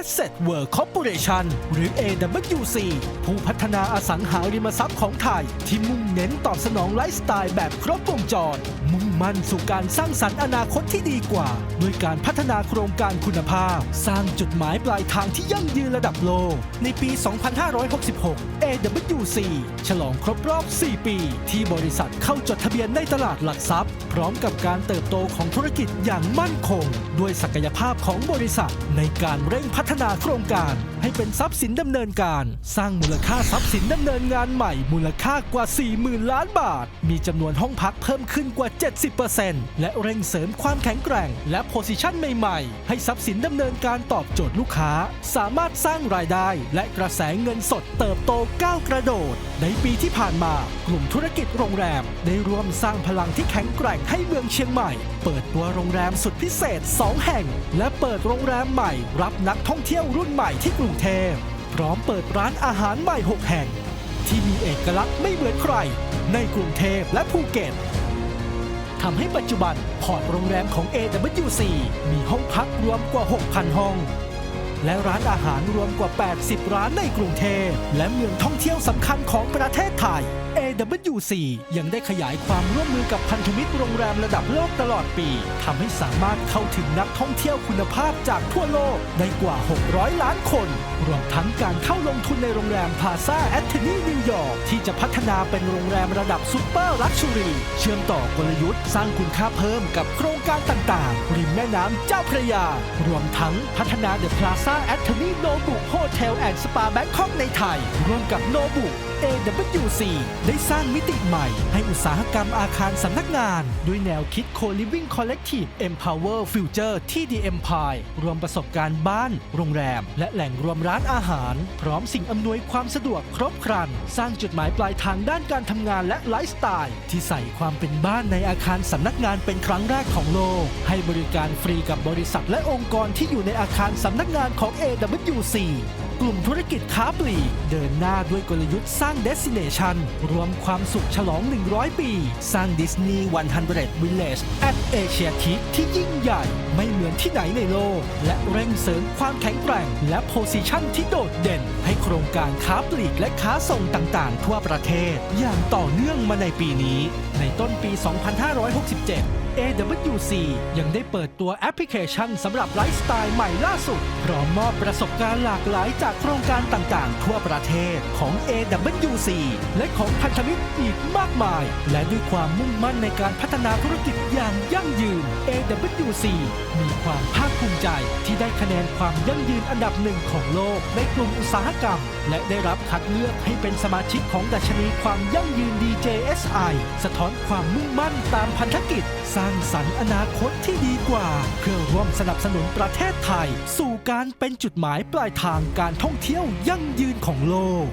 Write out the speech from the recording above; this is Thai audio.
Asset World Corporation หรือ AWC ผู้พัฒนาอสังหาริมทรัพย์ของไทย ที่มุ่งเน้นตอบสนองไลฟ์สไตล์แบบครบวงจร มุ่งมั่นสู่การสร้างสรรค์อนาคตที่ดีกว่า ด้วยการพัฒนาโครงการคุณภาพ สร้างจุดหมายปลายทางที่ยั่งยืนระดับโลก ในปี 2566 AWC ฉลองครบรอบ 4 ปี ที่บริษัทเข้าจดทะเบียนในตลาดหลักทรัพย์ พร้อมกับการเติบโตของธุรกิจอย่างมั่นคง ด้วยศักยภาพของบริษัทในการเร่งพัฒฒนาโครงการให้เป็นทรัพย์สินดำเนินการ สร้างมูลค่าทรัพย์สินดำเนินงานใหม่มูลค่ากว่า 40,000 ล้านบาท มีจำนวนห้องพักเพิ่มขึ้นกว่า 70%และเร่งเสริมความแข็งแกร่ง และโพซิชันใหม่ๆ ให้ทรัพย์สินดำเนินการตอบโจทย์ลูกค้า สามารถสร้างรายได้ และกระแสเงินสดเติบโตก้าวกระโดด ในปีที่ผ่านมากลุ่มธุรกิจโรงแรม ได้ร่วมสร้างพลังที่แข็งแกร่งให้เมืองเชียงใหม่ เปิดตัวโรงแรมสุดพิเศษ 2 แห่ง และเปิดโรงแรมใหม่ รับนักท่องเที่ยวรุ่นใหม่ที่กรุงเทพพร้อมเปิดร้านอาหารใหม่ 6 แห่ง ที่มีเอกลักษณ์ไม่เหมือนใคร ในกรุงเทพและภูเก็ตทำให้ปัจจุบันพอร์ตโรงแรมของ AWC มีห้องพักรวมกว่า 6,000 ห้อง และร้านอาหารรวมกว่า 80 ร้านในกรุงเทพ และเมืองท่องเที่ยวสำคัญของประเทศไทย AWC ยังได้ขยายความร่วมมือกับพันธมิตรโรงแรมระดับโลกตลอดปีทำให้สามารถเข้าถึงนักท่องเที่ยวคุณภาพจากทั่วโลกได้กว่า 600 ล้านคน รวมทั้งการเข้าลงทุนในโรงแรมพาซาแอตเทนีนิวยอร์กที่จะพัฒนาเป็นโรงแรมระดับซูเปอร์ลักชัวรี่เชื่อมต่อกลยุทธ์สร้างคุณค่าเพิ่มกับโครงการต่างๆ ริมแม่น้ำเจ้าพระยา รวมทั้งพัฒนาเดอะพลาซาแอตเทนีโนบุโฮเทลแอนด์สปาแบงคอกในไทย ร่วมกับโนบุ AWC ได้สร้างมิติใหม่ ให้อุตสาหกรรมอาคารสำนักงาน ด้วยแนวคิด Co-Living Collective Empower Future ที่ The Empire รวมประสบการณ์บ้าน โรงแรม และแหล่งรวมร้านอาหาร พร้อมสิ่งอำนวยความสะดวกครบครัน สร้างจุดหมายปลายทางด้านการทำงานและไลฟ์สไตล์ ที่ใส่ความเป็นบ้านในอาคารสำนักงานเป็นครั้งแรกของโลก ให้บริการฟรีกับบริษัทและองค์กรที่อยู่ในอาคารสำนักงานของ AWC กลุ่มธุรกิจค้าปลีกเดินหน้าด้วยกลยุทธ์สร้าง Destination รวมความสุขฉลอง 100 ปี สร้างดิสนีย์100 Village at Asia t i p ที่ยิ่งใหญ่ไม่เหมือนที่ไหนในโลก และเร่งเสริมความแข็งแกร่ง และโพซิชันที่โดดเด่น ให้โครงการค้าปลีกและค้าส่งต่างๆ ทั่วประเทศ อย่างต่อเนื่องมาในปีนี้ ในต้นปี 2567 AWC ยังได้เปิดตัวแอปพลิเคชันสำหรับไลฟ์สไตล์ใหม่ล่าสุด พร้อมมอบประสบการณ์หลากหลายจากโครงการต่างๆ ทั่วประเทศของ AWC และของพันธมิตรอีกมากมาย และด้วยความมุ่งมั่นในการพัฒนาธุรกิจอย่างยั่งยืน AWC มีความภาคภูมิใจที่ได้คะแนนความยั่งยืนอันดับหนึ่งของโลกในกลุ่มอุตสาหกรรม และได้รับคัดเลือกให้เป็นสมาชิกของดัชนีความยั่งยืน DJSI สะท้อนความมุ่งมั่นตามพันธกิจสร้างสรรค์อนาคตที่ดีกว่า เพื่อร่วมสนับสนุนประเทศไทย สู่การเป็นจุดหมายปลายทางการท่องเที่ยวยั่งยืนของโลก